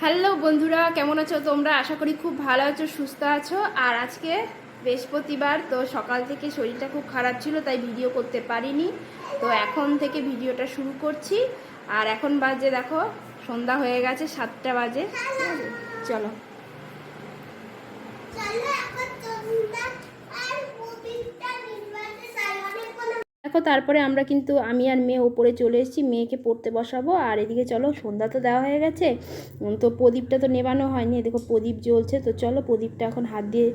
Hello বন্ধুরা, কেমন আছো তোমরা? আশা করি খুব ভালো আছো, সুস্থ আছো। আর আজকে বৃহস্পতিবার, তো সকাল থেকে শরীরটা খুব খারাপ ছিল, তাই ভিডিও করতে পারিনি। তো এখন থেকে ভিডিওটা শুরু করছি। আর এখন বাজে, দেখো, সন্ধ্যা হয়ে গেছে, সাতটা বাজে। চলো চলো এখন তোমরা আর মুভিটা নির্বাচনে সাইমনের কোনো দেখো তারপরে আমরা কিন্তু আমি আর মেয়ে ওপরে চলে এসেছি, মেয়েকে পড়তে বসাবো। আর এদিকে চলো, সন্ধ্যা তো দেওয়া হয়ে গেছে। তো প্রদীপটা তো নেবানো হয়নি। দেখো প্রদীপ জ্বলছে, তো চলো প্রদীপটা এখন হাত দিয়ে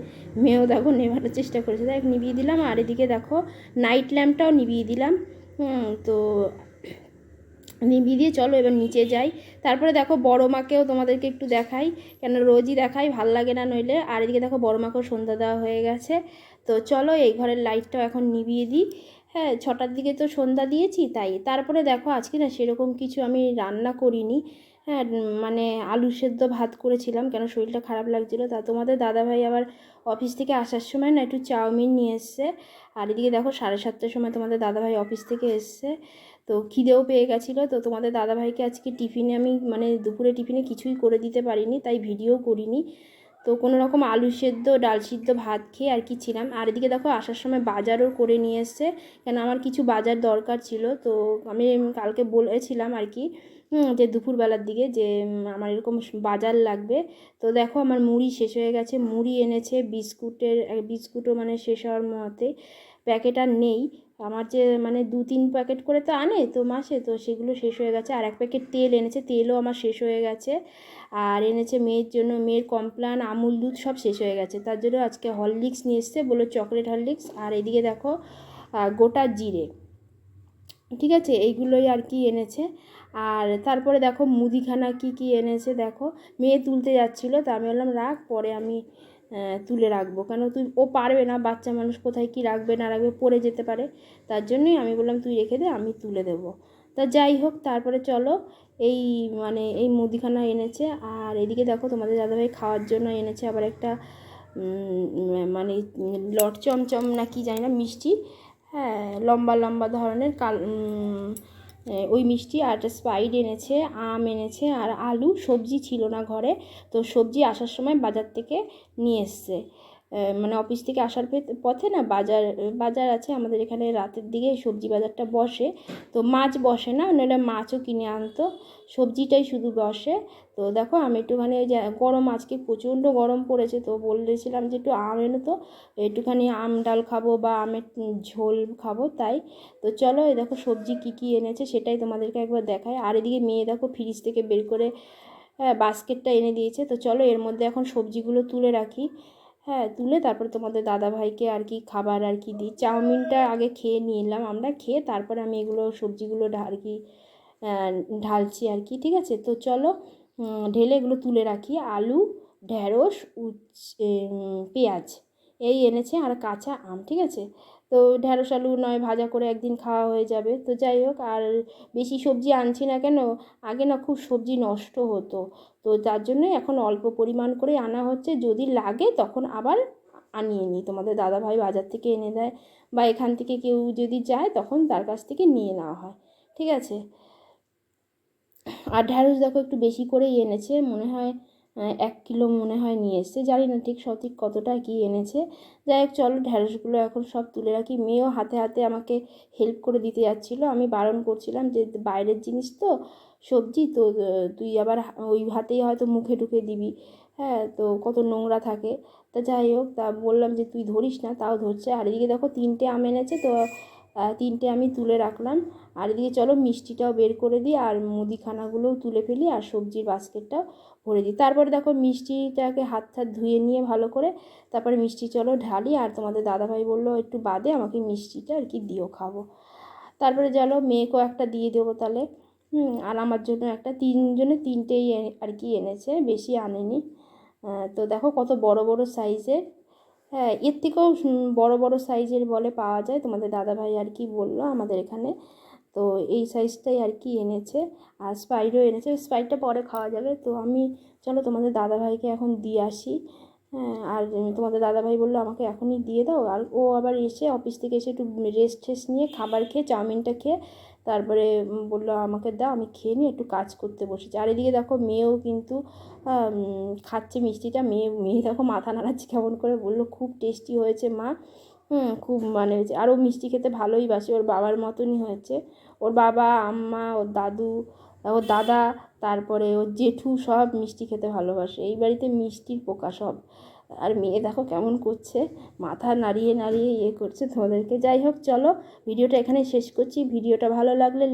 মেয়েও দেখো নেবানোর চেষ্টা করেছে। দেখ, নিভিয়ে দিলাম। আর এদিকে দেখো নাইট ল্যাম্পটাও নিভিয়ে দিলাম। তো নিভিয়ে দিয়ে চলো এবার নিচে যাই। তারপরে দেখো, বড় মাকেও তোমাদেরকে একটু দেখাই। কেন রোজই দেখাই, ভালো লাগে না নইলে। আর এদিকে দেখো, বড় মাকেও সন্ধ্যা দেওয়া হয়ে গেছে। তো চলো, এই ঘরের লাইটটাও এখন নিভিয়ে দিই। হ্যাঁ ছটার দিকে তো সন্ধ্যা দিয়েছি তাই। তারপরে দেখো আজকে না সেরকম কিছু আমি রান্না করিনি। হ্যাঁ মানে আলু সেদ্ধ ভাত করেছিলাম, কেন শরীরটা খারাপ লাগছিল। তা তোমাদের দাদাভাই আবার অফিস থেকে আসার সময় না একটু চাউমিন নিয়ে এসছে। আর এদিকে দেখো সাড়ে সাতটার সময় তোমাদের দাদাভাই অফিস থেকে এসছে। তো খিদেও পেয়ে গেছিল। তো তোমাদের দাদাভাইকে আজকে টিফিনে আমি মানে দুপুরে টিফিনে কিছুই করে দিতে পারিনি, তাই ভিডিও করিনি। তো কোনো রকম আলু সেদ্ধ, ডাল সিদ্ধ ভাত খেয়ে আর কি ছিলাম। আর এদিকে দেখো আসার সময় বাজারও করে নিয়ে এসছে, কেন আমার কিছু বাজার দরকার ছিল। তো আমি কালকে বলেছিলাম আর কি যে দুপুরবেলার দিকে যে আমার এরকম বাজার লাগবে। তো দেখো আমার মুড়ি শেষ হয়ে গেছে, মুড়ি এনেছে, বিস্কুটের বিস্কুটও মানে শেষ হওয়ার মতে প্যাকেট আর নেই। আমার যে মানে দু তিন প্যাকেট করে তো আনে তো মাসে, তো সেগুলো শেষ হয়ে গেছে। আর এক প্যাকেট তেল এনেছে, তেলও আমার শেষ হয়ে গেছে। আর এনেছে মেয়ের জন্য, মেয়ের কমপ্লান, আমুল দুধ সব শেষ হয়ে গেছে। তার জন্য আজকে হরলিক্স নিয়ে এসছে বলো চকলেট হরলিক্স আর এদিকে দেখো গোটা জিরে। ঠিক আছে? এইগুলোই আর কি এনেছে। আর তারপরে দেখো মুদিখানা কি কি এনেছে দেখো। মেয়ে তুলতে যাচ্ছিল, তা আমি বললাম, রাখ, পরে আমি তুলে রাখব। কেন তুই, ও পারবে না, বাচ্চা মানুষ কোথায় কি রাখবে, না রাখবে, পড়ে যেতে পারে। তার জন্যই আমি বললাম, তুই রেখে দে, আমি তুলে দেবো। তা যাই হোক, তারপরে চলো, এই মানে এই মুদিখানা এনেছে। আর এদিকে দেখো, তোমাদের দাদাভাই খাওয়ার জন্য এনেছে আবার একটা মানে লট চমচম না কি জানি না, মিষ্টি। হ্যাঁ লম্বা লম্বা ধরনের কাল ওই মিষ্টি আর একটা স্পাইড এনেছে, আম এনেছে আর আলু, সবজি ছিল না ঘরে। তো সবজি আসার সময় বাজার থেকে নিয়ে এসছে। মানে অফিস থেকে আসার পথে না বাজার বাজার আছে আমাদের এখানে রাতের দিকে সবজি বাজারটা বসে। তো মাছ বসে না, নইলে মাছও কিনে আনতো। সবজিটাই শুধু বসে। তো দেখো আমি একটুখানি ওই যে গরম আজকে প্রচণ্ড গরম পড়েছে, তো বলেছিলাম যে একটু আম এনো তো একটুখানি আম ডাল খাব বা আমের ঝোল খাব তাই। তো চলো এই দেখো সবজি কী কী এনেছে সেটাই তোমাদেরকে একবার দেখায় আর এদিকে মেয়ে দেখো ফ্রিজ থেকে বের করে হ্যাঁ বাস্কেটটা এনে দিয়েছে। তো চলো এর মধ্যে এখন সবজিগুলো তুলে রাখি। হ্যাঁ তুলে তারপর তোমাদের দাদা ভাইকে আর কি খাবার আর কি দিই। চাউমিনটা আগে খেয়ে নিলাম আমরা, খেয়ে তারপর আমি এগুলো সবজিগুলো আর কি ঢালছি আর কি, ঠিক আছে? তো চলো ঢেলে এগুলো তুলে রাখি। আলু ঢ্যাঁড়স উচ্ছে পেঁয়াজ, এই এনেছে। আর কাঁচা আম, ঠিক আছে? তো ঢ্যাঁড়স আলু নয়, ভাজা করে একদিন খাওয়া হয়ে যাবে। তো যাই হোক, আর বেশি সবজি আনছি না কেন? আগে না খুব সবজি নষ্ট হতো। তো তার জন্যই এখন অল্প পরিমাণ করে আনা হচ্ছে। যদি লাগে তখন আবার আনিয়ে নিই। তোমাদের দাদাভাই বাজার থেকে এনে দেয় বা এখান থেকে কেউ যদি যায় তখন তার কাছ থেকে নিয়ে নেওয়া হয়। ঠিক আছে? আর ঢ্যাঁড়স দেখো একটু বেশি করেই এনেছে। মনে হয় এক কিলো মনে হয় নিয়ে এসছে। জানি না ঠিক সঠিক কতটা কি এনেছে। যাই হোক, চলো ঢ্যাঁড়সগুলো এখন সব তুলে রাখি। মেয়েও হাতে হাতে আমাকে হেল্প করে দিতে যাচ্ছিল। আমি বারণ করছিলাম যে, বাইরের জিনিস তো, সবজি তো তুই আবার ওই হাতেই হয়তো মুখে ঢুকে দিবি। হ্যাঁ তো কত নোংরা থাকে। তা যাই হোক, তা বললাম যে, তুই ধরিস না, তাও ধরছে। আর এদিকে দেখো, তিনটে আম এনেছে। তো তিনটে আমি তুলে রাখলাম। আর এদিকে চলো মিষ্টিটাও বের করে দিই আর মুদিখানাগুলোও তুলে ফেলি আর সবজির বাস্কেটটাও ভরে দিই। তারপরে দেখো মিষ্টিটাকে হাত হাত ধুয়ে নিয়ে ভালো করে তারপরে মিষ্টি চলো ঢালি আর তোমাদের দাদাভাই বলল, একটু বাদে আমাকে মিষ্টিটা আর কি দিও, খাব। তারপরে চলো মেয়েকেও একটা দিয়ে দেবো তাহলে। আর আমার জন্য একটা, তিনজনে তিনটেই আর কি এনেছে, বেশি আনেনি। তো দেখো কত বড় বড় সাইজের। হ্যাঁ এর থেকেও বড় বড় সাইজের বলে পাওয়া যায়। তোমাদের দাদাভাই আর কি বলল আমাদের এখানে। তো এই সাইজটাই আর কি এনেছে। আর স্পাইডও এনেছে। স্পাইডটা পরে খাওয়া যাবে। তো আমি, চলো তোমাদের দাদাভাইকে এখন দিয়ে আসি। হ্যাঁ আর তোমাদের দাদাভাই বলল, আমাকে এখনই দিয়ে দাও। আর ও আবার এসে অফিস থেকে এসে একটু রেস্ট টেস্ট নিয়ে খাবার খেয়ে, চাউমিনটা খেয়ে তারপরে বলল, আমাকে দাও, আমি খেয়ে নিই একটু কাজ করতে বসেছি। আর এদিকে দেখো মেয়েও কিন্তু খাচ্ছে মিষ্টিটা। মেয়ে মেয়ে দেখো মাথা নাড়াচ্ছে কেমন করে। বলল, খুব টেস্টি হয়েছে মা। হুম, খুব মানে হয়েছে। আরও মিষ্টি খেতে ভালোই বাসে। ওর বাবার মতনই হয়েছে। ওর বাবা, আম্মা, ওর দাদু ওর দাদা, তারপরে ও জেঠু সব মিষ্টি খেতে ভালোবাসে। এই বাড়িতে মিষ্টির পোকা সব। আর মেয়ে দেখো কেমন করছে। মাথা নাড়িয়ে নাড়িয়ে ইয়ে করছে তোমাদেরকে। যাই হোক, চলো, ভিডিওটা এখানে শেষ করছি। ভিডিওটা ভালো লাগলে